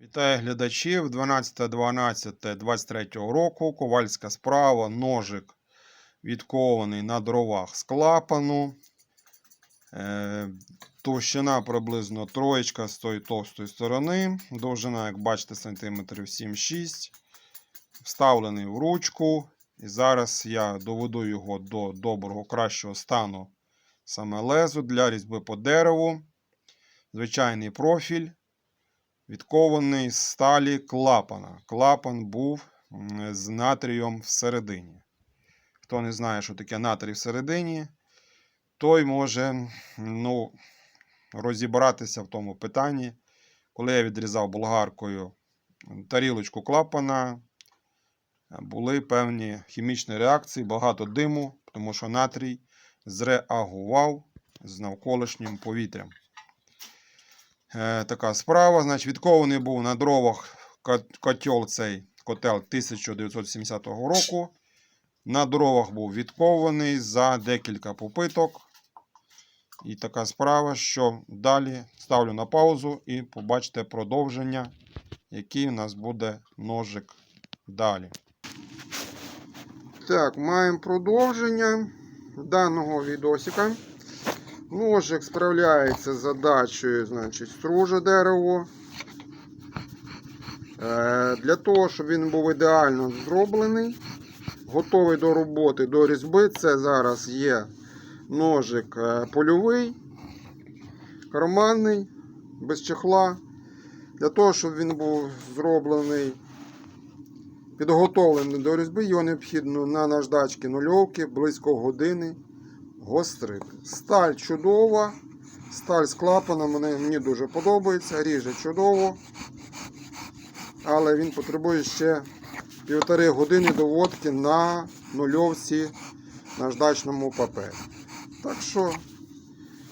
Вітаю глядачів 12.12.23 року. Ковальська справа, ножик відкований на дровах з клапану. Е, товщина приблизно троєчка з тої товстої сторони. Довжина, як бачите, сантиметрів 7-6. Вставлений в ручку. І зараз я доведу його до доброго, кращого стану саме лезу для різьби по дереву. Звичайний профіль відкований з сталі клапана. Клапан був з натрієм всередині. Хто не знає, що таке натрій всередині, той може ну, розібратися в тому питанні. Коли я відрізав болгаркою тарілочку клапана, були певні хімічні реакції, багато диму, тому що натрій зреагував з навколишнім повітрям. Е, така справа. Значить, відкований був на дровах кот- котел цей котел 1970 року. На дровах був відкований за декілька попиток. І така справа, що далі ставлю на паузу і побачите продовження, який у нас буде ножик далі. Так, маємо продовження даного відосика. Ножик справляється з задачею, значить, струже дерево. Е, Для того, щоб він був ідеально зроблений, готовий до роботи, до різьби, це зараз є ножик е, польовий, карманний, без чехла. Для того, щоб він був зроблений, підготовлений до різьби, його необхідно на наждачки нульовки близько години гострити. Сталь чудова. Сталь з клапаном мені, дуже подобається, ріже чудово. Але він потребує ще півтори години доводки на нульовці наждачному папері. Так що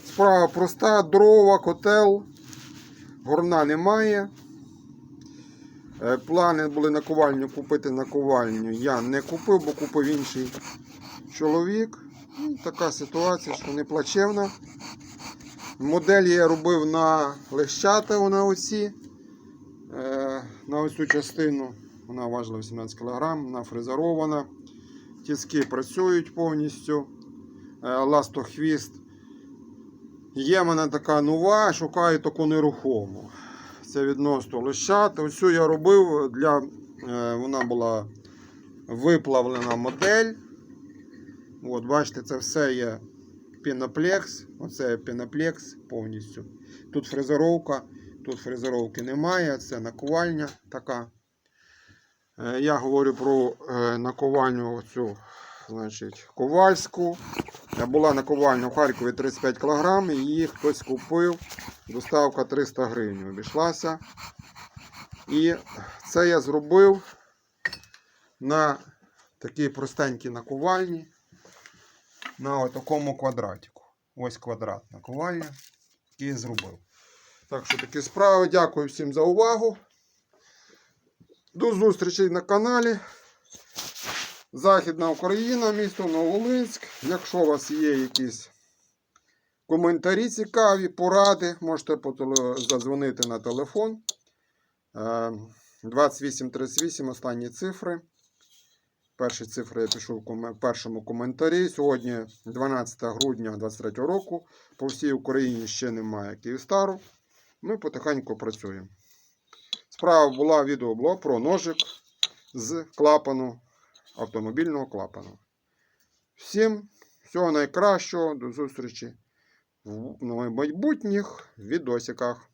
справа проста, дрова, котел, горна немає. Е, Плани були наковальню купити наковальню. Я не купив, бо купив інший чоловік. Ну, така ситуація, що не плачевна. Модель я робив на лещата на оці. Е, на оцю частину. Вона важила 18 кг, вона фрезерована. Тіски працюють повністю. Е, ластохвіст. Є в мене така нова, шукаю таку нерухому. Це відносно лещат. Оцю я робив для. е, Вона була виплавлена модель. От, бачите, це все є піноплекс. Оце піноплекс повністю. Тут фрезеровка, тут фрезеровки немає, це наковальня така. Е, Я говорю про е, наковальню оцю, значить, ковальську. Була наковальня в Харкові 35 кг, її хтось купив. Доставка 300 гривень обійшлася. І це я зробив на такій простенькій наковальні на такому квадратику. Ось квадрат наковальня, який я зробив. Так що такі справи. Дякую всім за увагу. До зустрічі на каналі. Західна Україна, місто Новолинськ. Якщо у вас є якісь коментарі цікаві, поради, можете задзвонити на телефон. Е, 2838 останні цифри. Перші цифри я пишу в першому коментарі. Сьогодні 12 грудня 2023 року. По всій Україні ще немає Київстару. Ми потихеньку працюємо. Справа була відео було про ножик з клапану, автомобільного клапану. Всім всього найкращого, до зустрічі в майбутніх відосиках.